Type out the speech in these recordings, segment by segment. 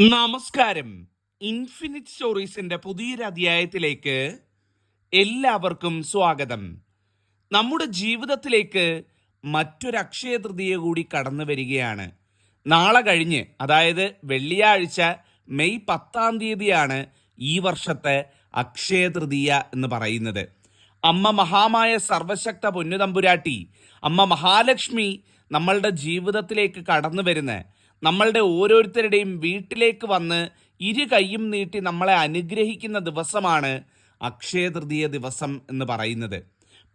നമസ്കാരം. ഇൻഫിനിറ്റ് സ്റ്റോറീസിന്റെ പുതിയൊരു അധ്യായത്തിലേക്ക് എല്ലാവർക്കും സ്വാഗതം. നമ്മുടെ ജീവിതത്തിലേക്ക് മറ്റൊരു അക്ഷയ തൃതീയ കൂടി കടന്നു വരികയാണ്. നാളെ കഴിഞ്ഞ് അതായത് വെള്ളിയാഴ്ച മെയ് പത്താം തീയതിയാണ് ഈ വർഷത്തെ അക്ഷയ തൃതീയ എന്ന് പറയുന്നത്. അമ്മ മഹാമായ സർവശക്ത പൊന്നുതമ്പുരാട്ടി അമ്മ മഹാലക്ഷ്മി നമ്മളുടെ ജീവിതത്തിലേക്ക് കടന്നു വരുന്ന നമ്മളുടെ ഓരോരുത്തരുടെയും വീട്ടിലേക്ക് വന്ന് ഇരു കൈയും നീട്ടി നമ്മളെ അനുഗ്രഹിക്കുന്ന ദിവസമാണ് അക്ഷയ തൃതീയ ദിവസം എന്ന് പറയുന്നത്.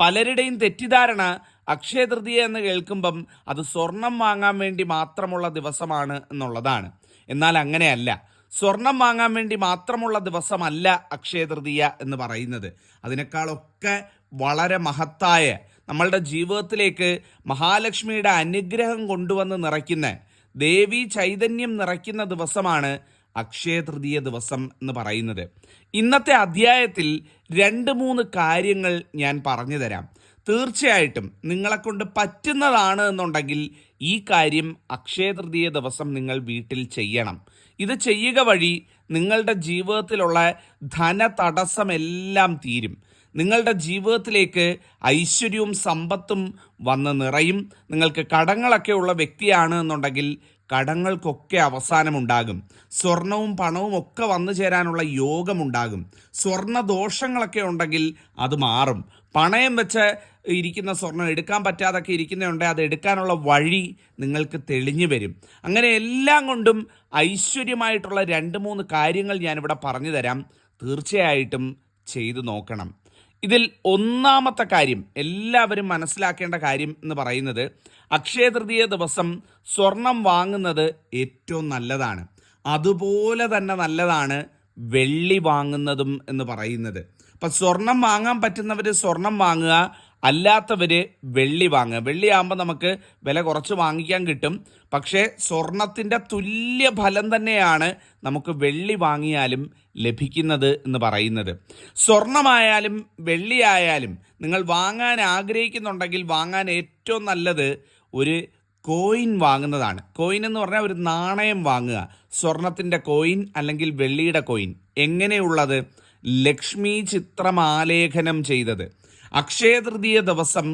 പലരുടെയും തെറ്റിദ്ധാരണ അക്ഷയ തൃതീയ എന്ന് കേൾക്കുമ്പം അത് സ്വർണം വാങ്ങാൻ വേണ്ടി മാത്രമുള്ള ദിവസമാണ് എന്നുള്ളതാണ്. എന്നാൽ അങ്ങനെയല്ല. സ്വർണം വാങ്ങാൻ വേണ്ടി മാത്രമുള്ള ദിവസമല്ല അക്ഷയ തൃതീയ എന്ന് പറയുന്നത്. അതിനേക്കാളൊക്കെ വളരെ മഹത്തായ നമ്മളുടെ ജീവിതത്തിലേക്ക് മഹാലക്ഷ്മിയുടെ അനുഗ്രഹം കൊണ്ടുവന്ന് നിറയ്ക്കുന്ന ദേവി ചൈതന്യം നിറയ്ക്കുന്ന ദിവസമാണ് അക്ഷയ തൃതീയ ദിവസം എന്ന് പറയുന്നത്. ഇന്നത്തെ അധ്യായത്തിൽ രണ്ട് മൂന്ന് കാര്യങ്ങൾ ഞാൻ പറഞ്ഞു തരാം. തീർച്ചയായിട്ടും നിങ്ങളെ കൊണ്ട് പറ്റുന്നതാണ് എന്നുണ്ടെങ്കിൽ ഈ കാര്യം അക്ഷയ തൃതീയ ദിവസം നിങ്ങൾ വീട്ടിൽ ചെയ്യണം. ഇത് ചെയ്യുക വഴി നിങ്ങളുടെ ജീവിതത്തിലുള്ള ധന തടസ്സമെല്ലാം തീരും. നിങ്ങളുടെ ജീവിതത്തിലേക്ക് ഐശ്വര്യവും സമ്പത്തും വന്ന് നിറയും. നിങ്ങൾക്ക് കടങ്ങളൊക്കെ ഉള്ള വ്യക്തിയാണ് എന്നുണ്ടെങ്കിൽ കടങ്ങൾക്കൊക്കെ അവസാനമുണ്ടാകും. സ്വർണവും പണവും ഒക്കെ വന്നു ചേരാനുള്ള യോഗമുണ്ടാകും. സ്വർണ ദോഷങ്ങളൊക്കെ ഉണ്ടെങ്കിൽ അത് മാറും. പണയം വെച്ച് ഇരിക്കുന്ന സ്വർണം എടുക്കാൻ പറ്റാതൊക്കെ ഇരിക്കുന്നുണ്ടെങ്കിൽ അത് എടുക്കാനുള്ള വഴി നിങ്ങൾക്ക് തെളിഞ്ഞു വരും. അങ്ങനെ എല്ലാം കൊണ്ടും ഐശ്വര്യമായിട്ടുള്ള രണ്ട് മൂന്ന് കാര്യങ്ങൾ ഞാനിവിടെ പറഞ്ഞു തരാം. തീർച്ചയായിട്ടും ചെയ്തു നോക്കണം. ഇതിൽ ഒന്നാമത്തെ കാര്യം എല്ലാവരും മനസ്സിലാക്കേണ്ട കാര്യം എന്ന് പറയുന്നത് അക്ഷയ തൃതീയ ദിവസം സ്വർണം വാങ്ങുന്നത് ഏറ്റവും നല്ലതാണ്. അതുപോലെ തന്നെ നല്ലതാണ് വെള്ളി വാങ്ങുന്നതും എന്ന് പറയുന്നത്. അപ്പം സ്വർണം വാങ്ങാൻ പറ്റുന്നവർ സ്വർണം വാങ്ങുക അല്ലാത്തവർ വെള്ളി വാങ്ങുക. വെള്ളിയാകുമ്പോൾ നമുക്ക് വില കുറച്ച് വാങ്ങിക്കാൻ കിട്ടും. പക്ഷേ സ്വർണത്തിന്റെ തുല്യ ഫലം തന്നെയാണ് നമുക്ക് വെള്ളി വാങ്ങിയാലും ലഭിക്കുന്നത് എന്ന് പറയുന്നത്. സ്വർണമായാലും വെള്ളിയായാലും നിങ്ങൾ വാങ്ങാൻ ആഗ്രഹിക്കുന്നുണ്ടെങ്കിൽ വാങ്ങാൻ ഏറ്റവും നല്ലത് ഒരു കോയിൻ വാങ്ങുന്നതാണ്. കോയിൻ എന്ന് പറഞ്ഞാൽ ഒരു നാണയം വാങ്ങുക. സ്വർണത്തിന്റെ കോയിൻ അല്ലെങ്കിൽ വെള്ളിയുടെ കോയിൻ. എങ്ങനെയുള്ളത്? ലക്ഷ്മി ചിത്രമാലേഖനം ചെയ്തത്. അക്ഷയ തൃതീയ ദിവസം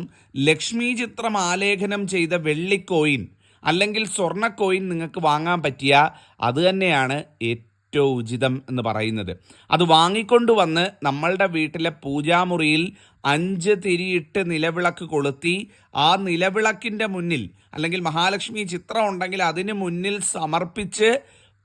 ലക്ഷ്മി ചിത്രം ആലേഖനം ചെയ്ത വെള്ളിക്കോയിൻ അല്ലെങ്കിൽ സ്വർണ കോയിൻ നിങ്ങൾക്ക് വാങ്ങാൻ പറ്റിയ അത് തന്നെയാണ് ഏറ്റവും ഉചിതം എന്ന് പറയുന്നത്. അത് വാങ്ങിക്കൊണ്ടുവന്ന് നമ്മളുടെ വീട്ടിലെ പൂജാമുറിയിൽ അഞ്ച് തിരിയിട്ട് നിലവിളക്ക് കൊളുത്തി ആ നിലവിളക്കിന്റെ മുന്നിൽ അല്ലെങ്കിൽ മഹാലക്ഷ്മി ചിത്രം ഉണ്ടെങ്കിൽ അതിന് മുന്നിൽ സമർപ്പിച്ച്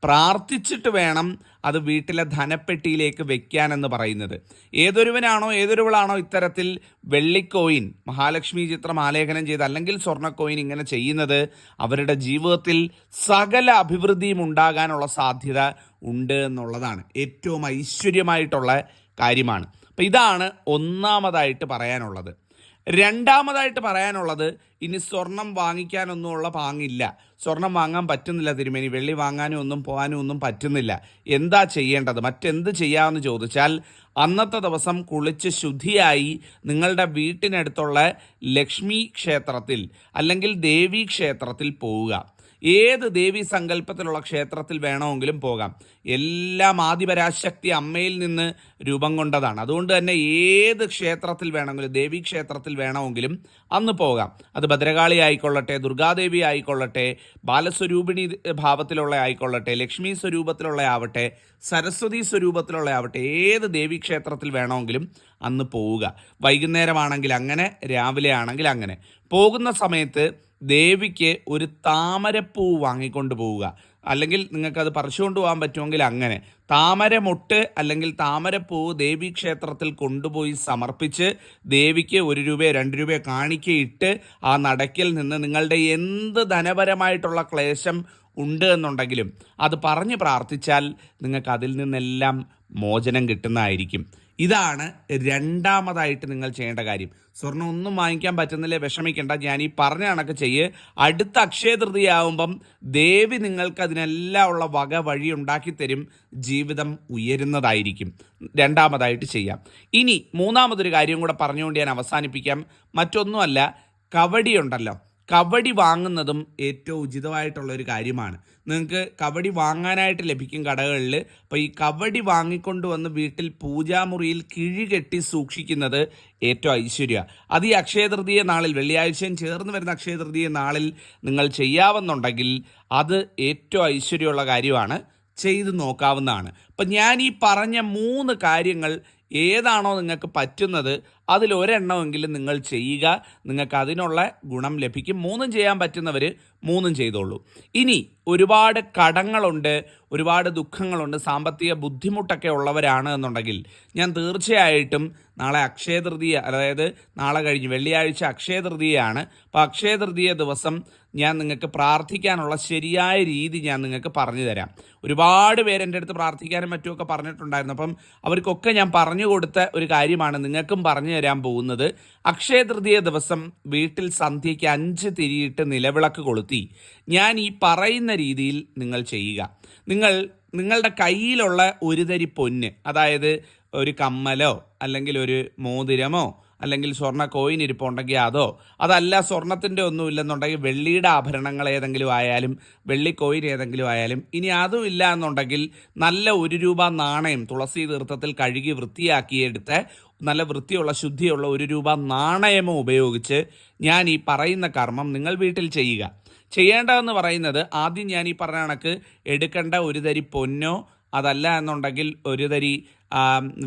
പ്രാർത്ഥിച്ചിട്ട് വേണം അത് വീട്ടിലെ ധനപ്പെട്ടിയിലേക്ക് വെക്കാനെന്ന് പറയുന്നത്. ഏതൊരുവനാണോ ഏതൊരുവളാണോ ഇത്തരത്തിൽ വെള്ളിക്കോയിൻ മഹാലക്ഷ്മി ചിത്രം ആലേഖനം ചെയ്ത് അല്ലെങ്കിൽ സ്വർണക്കോയിൻ ഇങ്ങനെ ചെയ്യുന്നത് അവരുടെ ജീവിതത്തിൽ സകല അഭിവൃദ്ധിയും ഉണ്ടാകാനുള്ള സാധ്യത ഉണ്ട് എന്നുള്ളതാണ്. ഏറ്റവും ഐശ്വര്യമായിട്ടുള്ള കാര്യമാണ്. അപ്പം ഇതാണ് ഒന്നാമതായിട്ട് പറയാനുള്ളത്. രണ്ടാമതായിട്ട് പറയാനുള്ളത് ഇനി സ്വർണം വാങ്ങിക്കാനൊന്നുമുള്ള പാങ്ങില്ല. സ്വർണം വാങ്ങാൻ പറ്റുന്നില്ല തിരുമേനി. വെള്ളി വാങ്ങാനും ഒന്നും പോകാനും ഒന്നും പറ്റുന്നില്ല. എന്താ ചെയ്യേണ്ടത്? മറ്റെന്ത് ചെയ്യാമെന്ന് ചോദിച്ചാൽ അന്നത്തെ ദിവസം കുളിച്ച് ശുദ്ധിയായി നിങ്ങളുടെ വീട്ടിനടുത്തുള്ള ലക്ഷ്മി ക്ഷേത്രത്തിൽ അല്ലെങ്കിൽ ദേവി ക്ഷേത്രത്തിൽ പോവുക. ഏത് ദേവി സങ്കല്പത്തിലുള്ള ക്ഷേത്രത്തിൽ വേണമെങ്കിലും പോകാം. എല്ലാം ആദിപരാശക്തി അമ്മയിൽ നിന്ന് രൂപം കൊണ്ടതാണ്. അതുകൊണ്ട് തന്നെ ഏത് ക്ഷേത്രത്തിൽ വേണമെങ്കിലും ദേവി ക്ഷേത്രത്തിൽ വേണമെങ്കിലും അന്ന് പോകാം. അത് ഭദ്രകാളി ആയിക്കൊള്ളട്ടെ ദുർഗാദേവി ആയിക്കൊള്ളട്ടെ ബാലസ്വരൂപിണി ഭാവത്തിലുള്ള ആയിക്കൊള്ളട്ടെ ലക്ഷ്മി സ്വരൂപത്തിലുള്ള ആവട്ടെ സരസ്വതി സ്വരൂപത്തിലുള്ള ആവട്ടെ ഏത് ദേവി ക്ഷേത്രത്തിൽ വേണമെങ്കിലും അന്ന് പോവുക. വൈകുന്നേരമാണെങ്കിൽ അങ്ങനെ രാവിലെ ആണെങ്കിൽ അങ്ങനെ. പോകുന്ന സമയത്ത് ദേവിക്ക് ഒരു താമരപ്പൂ വാങ്ങിക്കൊണ്ട് പോവുക. അല്ലെങ്കിൽ നിങ്ങൾക്കത് പറിച്ചുകൊണ്ട് പോകാൻ പറ്റുമെങ്കിൽ അങ്ങനെ. താമരമൊട്ട് അല്ലെങ്കിൽ താമരപ്പൂ ദേവി ക്ഷേത്രത്തിൽ കൊണ്ടുപോയി സമർപ്പിച്ച് ദേവിക്ക് ഒരു രൂപയോ രണ്ട് രൂപയോ കാണിക്കയിട്ട് ആ നടക്കിൽ നിന്ന് നിങ്ങളുടെ എന്ത് ധനപരമായിട്ടുള്ള ക്ലേശം ഉണ്ട് എന്നുണ്ടെങ്കിലും അത് പറഞ്ഞ് പ്രാർത്ഥിച്ചാൽ നിങ്ങൾക്ക് അതിൽ നിന്നെല്ലാം മോചനം കിട്ടുന്നതായിരിക്കും. ഇതാണ് രണ്ടാമതായിട്ട് നിങ്ങൾ ചെയ്യേണ്ട കാര്യം. സ്വർണം ഒന്നും വാങ്ങിക്കാൻ പറ്റുന്നില്ലേ? വിഷമിക്കേണ്ട. ഞാൻ ഈ പറഞ്ഞ കണക്ക് ചെയ്യ്. അടുത്ത അക്ഷയ തൃതീയാവുമ്പം ദേവി നിങ്ങൾക്ക് അതിനെല്ലാം ഉള്ള വക വഴി ഉണ്ടാക്കി തരും. ജീവിതം ഉയരുന്നതായിരിക്കും. രണ്ടാമതായിട്ട് ചെയ്യാം. ഇനി മൂന്നാമതൊരു കാര്യം കൂടെ പറഞ്ഞുകൊണ്ട് ഞാൻ അവസാനിപ്പിക്കാം. മറ്റൊന്നുമല്ല കവടി ഉണ്ടല്ലോ. കബഡി വാങ്ങുന്നതും ഏറ്റവും ഉചിതമായിട്ടുള്ള ഒരു കാര്യമാണ്. നിങ്ങൾക്ക് കബഡി വാങ്ങാനായിട്ട് ലഭിക്കും കടകളിൽ. അപ്പോൾ ഈ കബഡി വാങ്ങിക്കൊണ്ട് വന്ന് വീട്ടിൽ പൂജാമുറിയിൽ കിഴികെട്ടി സൂക്ഷിക്കുന്നത് ഏറ്റവും ഐശ്വര്യ. അത് ഈ അക്ഷയതൃതീയ നാളിൽ വെള്ളിയാഴ്ചയും ചേർന്ന് വരുന്ന അക്ഷയതൃതീയ നാളിൽ നിങ്ങൾ ചെയ്യാവുന്നുണ്ടെങ്കിൽ അത് ഏറ്റവും ഐശ്വര്യമുള്ള കാര്യമാണ്. ചെയ്തു നോക്കാവുന്നതാണ്. അപ്പം ഞാൻ ഈ പറഞ്ഞ മൂന്ന് കാര്യങ്ങൾ ഏതാണോ നിങ്ങൾക്ക് പറ്റുന്നത് അതിൽ ഒരെണ്ണമെങ്കിലും നിങ്ങൾ ചെയ്യുക. നിങ്ങൾക്ക് അതിനുള്ള ഗുണം ലഭിക്കും. മൂന്നും ചെയ്യാൻ പറ്റുന്നവർ മൂന്നും ചെയ്തോളൂ. ഇനി ഒരുപാട് കടങ്ങളുണ്ട് ഒരുപാട് ദുഃഖങ്ങളുണ്ട് സാമ്പത്തിക ബുദ്ധിമുട്ടൊക്കെ ഉള്ളവരാണ് എന്നുണ്ടെങ്കിൽ ഞാൻ തീർച്ചയായിട്ടും നാളെ അക്ഷയ തൃതീയ അതായത് നാളെ കഴിഞ്ഞ് വെള്ളിയാഴ്ച അക്ഷയ തൃതീയയാണ് അപ്പോൾ അക്ഷയ തൃതീയ ദിവസം ഞാൻ നിങ്ങൾക്ക് പ്രാർത്ഥിക്കാനുള്ള ശരിയായ രീതി ഞാൻ നിങ്ങൾക്ക് പറഞ്ഞു തരാം. ഒരുപാട് പേര് എന്റെ അടുത്ത് പ്രാർത്ഥിക്കാനും മറ്റുമൊക്കെ പറഞ്ഞിട്ടുണ്ടായിരുന്നു. അപ്പം അവർക്കൊക്കെ ഞാൻ പറഞ്ഞു കൊടുത്ത ഒരു കാര്യമാണ് നിങ്ങൾക്കും പറഞ്ഞു തരാൻ പോകുന്നത്. അക്ഷയ തൃതീയ ദിവസം വീട്ടിൽ സന്ധ്യയ്ക്ക് അഞ്ച് തിരിയിട്ട് നിലവിളക്ക് കൊളുത്തി. ഞാൻ ഈ പറയുന്ന രീതിയിൽ നിങ്ങൾ ചെയ്യുക. നിങ്ങൾ നിങ്ങളുടെ കയ്യിലുള്ള ഒരു തരി പൊന്ന് അതായത് ഒരു കമ്മലോ അല്ലെങ്കിൽ ഒരു മോതിരമോ അല്ലെങ്കിൽ സ്വർണ കോയിൻ ഇരിപ്പുണ്ടെങ്കിൽ അതോ അതല്ല സ്വർണത്തിന്റെ ഒന്നും ഇല്ലെന്നുണ്ടെങ്കിൽ വെള്ളിയുടെ ആഭരണങ്ങൾ ഏതെങ്കിലും ആയാലും വെള്ളി കോയിൻ ഏതെങ്കിലും ആയാലും ഇനി അതും ഇല്ല എന്നുണ്ടെങ്കിൽ നല്ല ഒരു രൂപ നാണയം തുളസി തീർത്ഥത്തിൽ കഴുകി വൃത്തിയാക്കിയെടുത്ത് നല്ല വൃത്തിയുള്ള ശുദ്ധിയുള്ള ഒരു രൂപ നാണയമോ ഉപയോഗിച്ച് ഞാൻ ഈ പറയുന്ന കർമ്മം നിങ്ങൾ വീട്ടിൽ ചെയ്യുക. ചെയ്യേണ്ടതെന്ന് പറയുന്നത് ആദ്യം ഞാൻ ഈ പറഞ്ഞ കണക്ക് എടുക്കേണ്ട ഒരു തരി പൊന്നോ അതല്ല എന്നുണ്ടെങ്കിൽ ഒരു തരി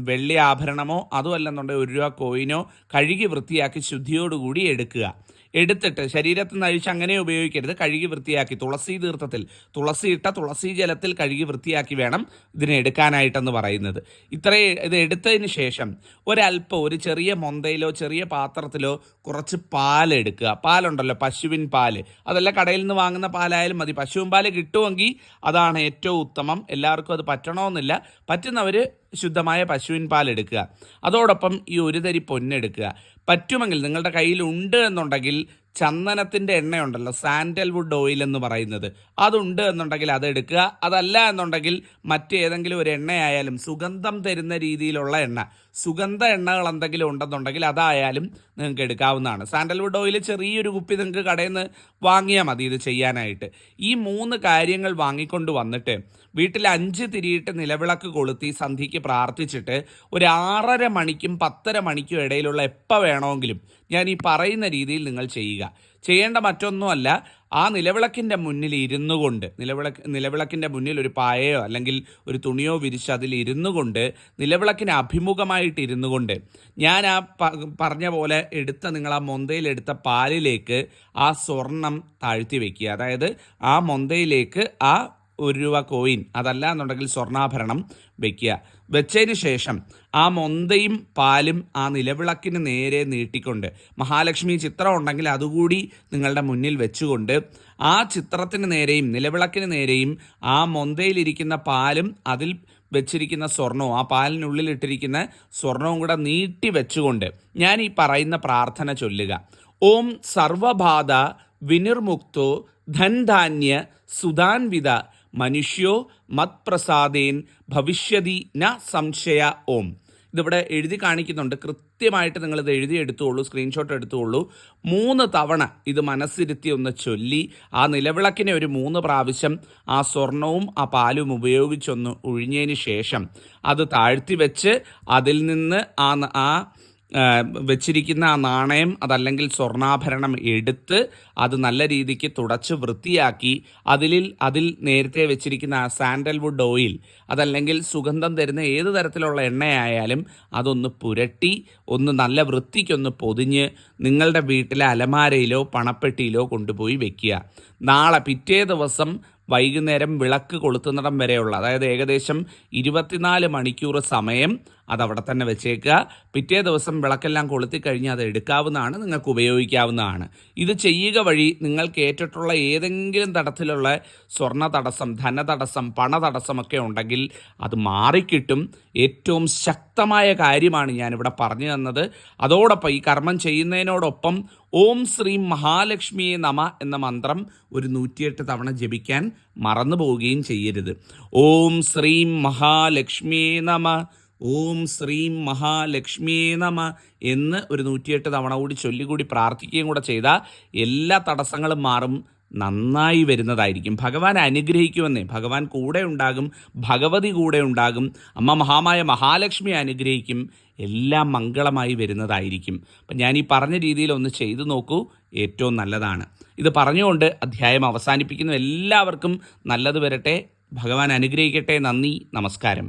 വെള്ളി ആഭരണമോ അതുമല്ല എന്നുണ്ടെങ്കിൽ ഒരു രൂപ കോയിനോ കഴുകി വൃത്തിയാക്കി ശുദ്ധിയോടുകൂടി എടുക്കുക. എടുത്തിട്ട് ശരീരത്തിൽ നിന്ന് അഴിച്ച് അങ്ങനെ ഉപയോഗിക്കരുത്. കഴുകി വൃത്തിയാക്കി. തുളസി തീർത്ഥത്തിൽ തുളസി ഇട്ട തുളസി ജലത്തിൽ കഴുകി വൃത്തിയാക്കി വേണം ഇതിനെ എടുക്കാനായിട്ടെന്ന് പറയുന്നത്. ഇത്രയും ഇത് എടുത്തതിന് ശേഷം ഒരല്പം ഒരു ചെറിയ മൊന്തയിലോ ചെറിയ പാത്രത്തിലോ കുറച്ച് പാലെടുക്കുക പാലുണ്ടല്ലോ പശുവിൻ പാൽ. അതല്ല കടയിൽ നിന്ന് വാങ്ങുന്ന പാലായാലും മതി. പശുവിൻ പാൽ കിട്ടുമെങ്കിൽ അതാണ് ഏറ്റവും ഉത്തമം. എല്ലാവർക്കും അത് പറ്റണമെന്നില്ല. പറ്റുന്നവർ ശുദ്ധമായ പശുവിൻ പാൽ എടുക്കുക. അതോടൊപ്പം ഈ ഒരു തരി പൊന്നെടുക്കുക. പറ്റുമെങ്കിൽ നിങ്ങളുടെ കയ്യിൽ ഉണ്ട് എന്നുണ്ടെങ്കിൽ ചന്ദനത്തിന്റെ എണ്ണയുണ്ടല്ലോ സാൻഡൽവുഡ് ഓയിൽ എന്ന് പറയുന്നത്. അതുണ്ട് എന്നുണ്ടെങ്കിൽ അത് എടുക്കുക. അതല്ല എന്നുണ്ടെങ്കിൽ മറ്റേതെങ്കിലും ഒരു എണ്ണയായാലും സുഗന്ധം തരുന്ന രീതിയിലുള്ള എണ്ണ. സുഗന്ധ എണ്ണകൾ എന്തെങ്കിലും ഉണ്ടെന്നുണ്ടെങ്കിൽ അതായാലും നിങ്ങൾക്ക് എടുക്കാവുന്നതാണ്. സാൻഡൽവുഡ് ഓയിൽ ചെറിയൊരു കുപ്പി നിങ്ങൾക്ക് കടയിൽ നിന്ന് വാങ്ങിയാൽ മതി ഇത് ചെയ്യാനായിട്ട്. ഈ മൂന്ന് കാര്യങ്ങൾ വാങ്ങിക്കൊണ്ട് വന്നിട്ട് വീട്ടിൽ അഞ്ച് തിരിയിട്ട് നിലവിളക്ക് കൊളുത്തി സന്ധ്യയ്ക്ക് പ്രാർത്ഥിച്ചിട്ട് ഒരു ആറര മണിക്കും പത്തര മണിക്കും ഇടയിലുള്ള എപ്പോൾ വേണമെങ്കിലും ഞാൻ ഈ പറയുന്ന രീതിയിൽ നിങ്ങൾ ചെയ്യുക. ചെയ്യേണ്ട മറ്റൊന്നുമല്ല ആ നിലവിളക്കിന്റെ മുന്നിൽ ഇരുന്നു കൊണ്ട് നിലവിളക്ക് നിലവിളക്കിന്റെ മുന്നിൽ ഒരു പായയോ അല്ലെങ്കിൽ ഒരു തുണിയോ വിരിച്ച് അതിൽ ഇരുന്നു കൊണ്ട് നിലവിളക്കിന് അഭിമുഖമായിട്ട് ഇരുന്നു കൊണ്ട് ഞാൻ ആ പറഞ്ഞ പോലെ എടുത്ത നിങ്ങൾ ആ മൊന്തയിൽ എടുത്ത പാലിലേക്ക് ആ സ്വർണം താഴ്ത്തി വയ്ക്കുക അതായത് ആ മൊന്തയിലേക്ക് ആ ഒരു രൂപ കോയിൻ അതല്ല എന്നുണ്ടെങ്കിൽ സ്വർണാഭരണം വെക്കുക. വെച്ചതിന് ശേഷം ആ മൊന്തയും പാലും ആ നിലവിളക്കിന് നേരെ നീട്ടിക്കൊണ്ട് മഹാലക്ഷ്മി ചിത്രം ഉണ്ടെങ്കിൽ അതുകൂടി നിങ്ങളുടെ മുന്നിൽ വെച്ചുകൊണ്ട് ആ ചിത്രത്തിന് നേരെയും നിലവിളക്കിന് നേരെയും ആ മൊന്തയിലിരിക്കുന്ന പാലും അതിൽ വെച്ചിരിക്കുന്ന സ്വർണവും ആ പാലിനുള്ളിൽ ഇട്ടിരിക്കുന്ന സ്വർണവും കൂടെ നീട്ടി വെച്ചുകൊണ്ട് ഞാൻ ഈ പറയുന്ന പ്രാർത്ഥന ചൊല്ലുക. ഓം സർവബാധ വിനിർമുക്തോ ധൻധാന്യ സുധാൻവിത മനുഷ്യോ മത്പ്രസാദേൻ ഭവിഷ്യതി ന സംശയ ഓം. ഇതിവിടെ എഴുതി കാണിക്കുന്നുണ്ട്. കൃത്യമായിട്ട് നിങ്ങൾ ഇത് എഴുതി എടുത്തുള്ളൂ സ്ക്രീൻഷോട്ട് എടുത്തുള്ളൂ മൂന്ന് തവണ ഇത് മനസ്സിരുത്തി ഒന്ന് ചൊല്ലി ആ നിലവിളക്കിനെ ഒരു മൂന്ന് പ്രാവശ്യം ആ സ്വർണവും ആ പാലും ഉപയോഗിച്ചൊന്ന് ഒഴിഞ്ഞതിന് ശേഷം അത് താഴ്ത്തി വെച്ച് അതിൽ നിന്ന് ആ ആ, വെച്ചിരിക്കുന്ന ആ നാണയം അതല്ലെങ്കിൽ സ്വർണാഭരണം എടുത്ത് അത് നല്ല രീതിക്ക് തുടച്ച് വൃത്തിയാക്കി അതിൽ അതിൽ നേരത്തെ വെച്ചിരിക്കുന്ന ആ സാൻഡൽവുഡ് ഓയിൽ അതല്ലെങ്കിൽ സുഗന്ധം തരുന്ന ഏത് തരത്തിലുള്ള എണ്ണയായാലും അതൊന്ന് പുരട്ടി ഒന്ന് നല്ല വൃത്തിക്കൊന്ന് പൊതിഞ്ഞ് നിങ്ങളുടെ വീട്ടിലെ അലമാരയിലോ പണപ്പെട്ടിയിലോ കൊണ്ടുപോയി വെക്കുക. നാളെ പിറ്റേ ദിവസം വൈകുന്നേരം വിളക്ക് കൊളുത്തുന്നിടം വരെയുള്ള അതായത് ഏകദേശം ഇരുപത്തിനാല് മണിക്കൂർ സമയം അതവിടെ തന്നെ വെച്ചേക്കുക. പിറ്റേ ദിവസം വിളക്കെല്ലാം കൊളുത്തി കഴിഞ്ഞാൽ അത് എടുക്കാവുന്നതാണ് നിങ്ങൾക്ക് ഉപയോഗിക്കാവുന്നതാണ്. ഇത് ചെയ്യുക വഴി നിങ്ങൾക്ക് ഏറ്റിട്ടുള്ള ഏതെങ്കിലും തടത്തിലുള്ള സ്വർണ തടസ്സം ധനതടസ്സം പണതടസ്സമൊക്കെ ഉണ്ടെങ്കിൽ അത് മാറിക്കിട്ടും. ഏറ്റവും ശക്തമായ കാര്യമാണ് ഞാനിവിടെ പറഞ്ഞു തന്നത്. അതോടൊപ്പം ഈ കർമ്മം ചെയ്യുന്നതിനോടൊപ്പം ഓം ശ്രീ മഹാലക്ഷ്മിയെ നമ എന്ന മന്ത്രം ഒരു നൂറ്റിയെട്ട് തവണ ജപിക്കാൻ മറന്നു പോവുകയും ചെയ്യരുത്. ഓം ശ്രീം മഹാലക്ഷ്മിയെ നമ. ഓം ശ്രീം മഹാലക്ഷ്മിയേ നമ എന്ന് ഒരു നൂറ്റിയെട്ട് തവണ കൂടി ചൊല്ലിക്കൂടി പ്രാർത്ഥിക്കുകയും കൂടെ ചെയ്താൽ എല്ലാ തടസ്സങ്ങളും മാറും നന്നായി വരുന്നതായിരിക്കും. ഭഗവാൻ അനുഗ്രഹിക്കുമെന്നേ ഭഗവാൻ കൂടെ ഉണ്ടാകും ഭഗവതി കൂടെ ഉണ്ടാകും അമ്മ മഹാമായ മഹാലക്ഷ്മി അനുഗ്രഹിക്കും എല്ലാം മംഗളമായി വരുന്നതായിരിക്കും. അപ്പം ഞാൻ ഈ പറഞ്ഞ രീതിയിൽ ഒന്ന് ചെയ്തു നോക്കൂ ഏറ്റവും നല്ലതാണ്. ഇത് പറഞ്ഞുകൊണ്ട് അധ്യായം അവസാനിപ്പിക്കുന്നു. എല്ലാവർക്കും നല്ലത് വരട്ടെ. ഭഗവാൻ അനുഗ്രഹിക്കട്ടെ. നന്ദി. നമസ്കാരം.